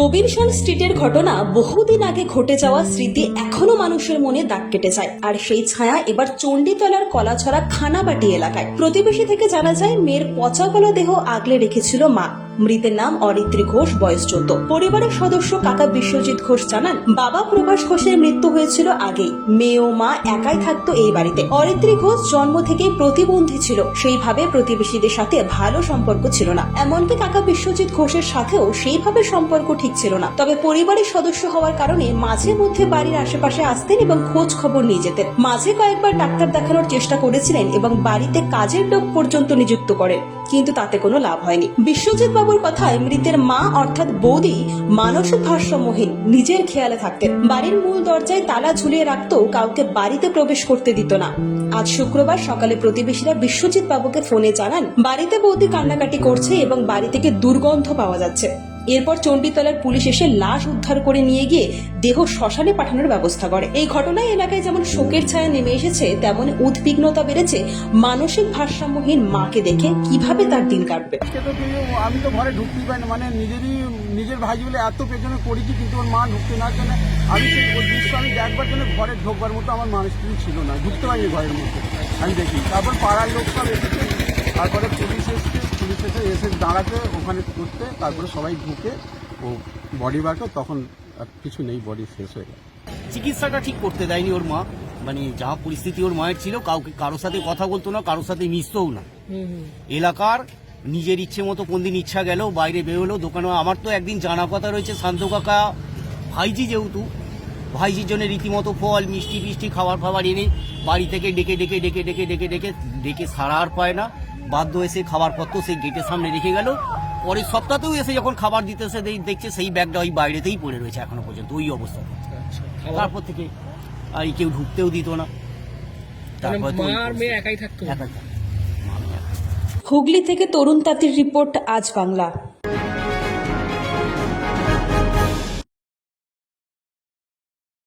Robinson স্ট্রিটের ঘটনা বহুদিন আগে ঘটে যাওয়া স্মৃতি এখনও মানুষের মনে দাগ কেটে যায়। আর সেই ছায়া এবার চণ্ডীতলার কলাছড়া খানাবাটি এলাকায়। প্রতিবেশী থেকে জানা যায়, মেয়ের পচা গলা দেহ আগলে রেখেছিল মা। মৃতের নাম অরিত্রী ঘোষ, বয়স চোদ্দ। পরিবারের সদস্য কাকা বিশ্বজিৎ ঘোষ জানান, বাবা প্রভাস ঘোষের মৃত্যু হয়েছিল আগেই। মেয়ে ও মা একাই থাকতো এই বাড়িতে। অরিত্রী ঘোষ জন্ম থেকেই প্রতিবন্ধী ছিল। সেইভাবে প্রতিবেশীদের সাথে ভালো সম্পর্ক ছিল না। এমনকি কাকা বিশ্বজিৎ ঘোষের সাথেও সেইভাবে সম্পর্ক ঠিক ছিল না। তবে পরিবারের সদস্য হওয়ার কারণে মাঝে মধ্যে বাড়ির আশেপাশে আসতেন এবং খোঁজ খবর নিয়ে যেতেন। মাঝে কয়েকবার ডাক্তার দেখানোর চেষ্টা করেছিলেন এবং বাড়িতে কাজের লোক পর্যন্ত নিযুক্ত করেন। কিন্তু তাতে কোনো লাভ হয়নি। বিশ্বজিৎ বাবুর কথায় মৃতের মা অর্থাৎ বৌদি মানসিক ভারসাম্যহীন, নিজের খেয়ালে থাকতেন। বাড়ির মূল দরজায় তালা ঝুলিয়ে রাখতেও কাউকে বাড়িতে প্রবেশ করতে দিত না। আজ শুক্রবার সকালে প্রতিবেশীরা বিশ্বজিৎ বাবুকে ফোনে জানান, বাড়িতে বৌদি কান্নাকাটি করছে এবং বাড়ি থেকে দুর্গন্ধ পাওয়া যাচ্ছে। এরপর চণ্ডীতলার পুলিশ এসে লাশ উদ্ধার করে নিয়ে গিয়ে দেহ শ্মশানে পাঠানোর ব্যবস্থা করে। এই ঘটনায় এলাকায় যেমন শোকের ছায়া নেমে এসেছে, তেমন উদ্বিগ্নতা বেড়েছে। মানসিক ভারসাম্যহীন মাকে দেখে কীভাবে তার দিন কাটবে? আমি তো ঘরে ঢুকতেই না মানে নিজেরই, নিজের ভাই বলে এত পেছনে করেছি কিন্তু ওর মা ঢুকতে না জন্য আমি দৃশ্য আমি দেখবার জন্য ঘরে ঢোকবার মতো আমার মানুষ মানুষটি ছিল না, ঢুকতে পারিনি ঘরের মধ্যে, আমি দেখি। তারপর পাড়ার লোক সব এসেছে, তারপরে পুলিশ এসছে। পুলিশ এসে এসে দাঁড়াতে ওখানে করতে তারপরে সবাই ঢুকে ও বডি বাটো তখন আর কিছু নেই বডি শেষ হয়ে গেল। চিকিৎসাটা ঠিক করতে দেয়নি ওর মা। মানে যা পরিস্থিতি ওর মায়ের ছিল কাউকে কারোর সাথে কথা বলতো না কারোর সাথে মিশতেও না। এলাকার নিজের ইচ্ছে মতো কোন দিন ইচ্ছা গেল বাইরে বেরোলো দোকানে আমার তো একদিন জানা কথা রয়েছে শান্ত কাকা ভাইজি যেহেতু ভাইজির জন্য রীতিমতো ফল মিষ্টি ফিষ্টি খাবার ফাবার এনে বাড়ি থেকে ডেকে ডেকে ডেকে ডেকে ডেকে ডেকে ডেকে সারা আর পায় না। বাধ্য এসে খাবার পত্র সেই গেটের সামনে রেখে গেল। পরের সপ্তাহতেও এসে যখন খাবার দিতেছে এসে দেখছে সেই ব্যাগটা ওই বাইরেতেই পড়ে রয়েছে এখনও পর্যন্ত ওই অবস্থা তারপর থেকে আর কেউ ঢুকতেও দিত না। তারপর তো ওই মা আর মেয়ে একাই থাকতো। একাই থাকতো। হুগলি থেকে তরুণ তাঁতির রিপোর্ট আজ বাংলা।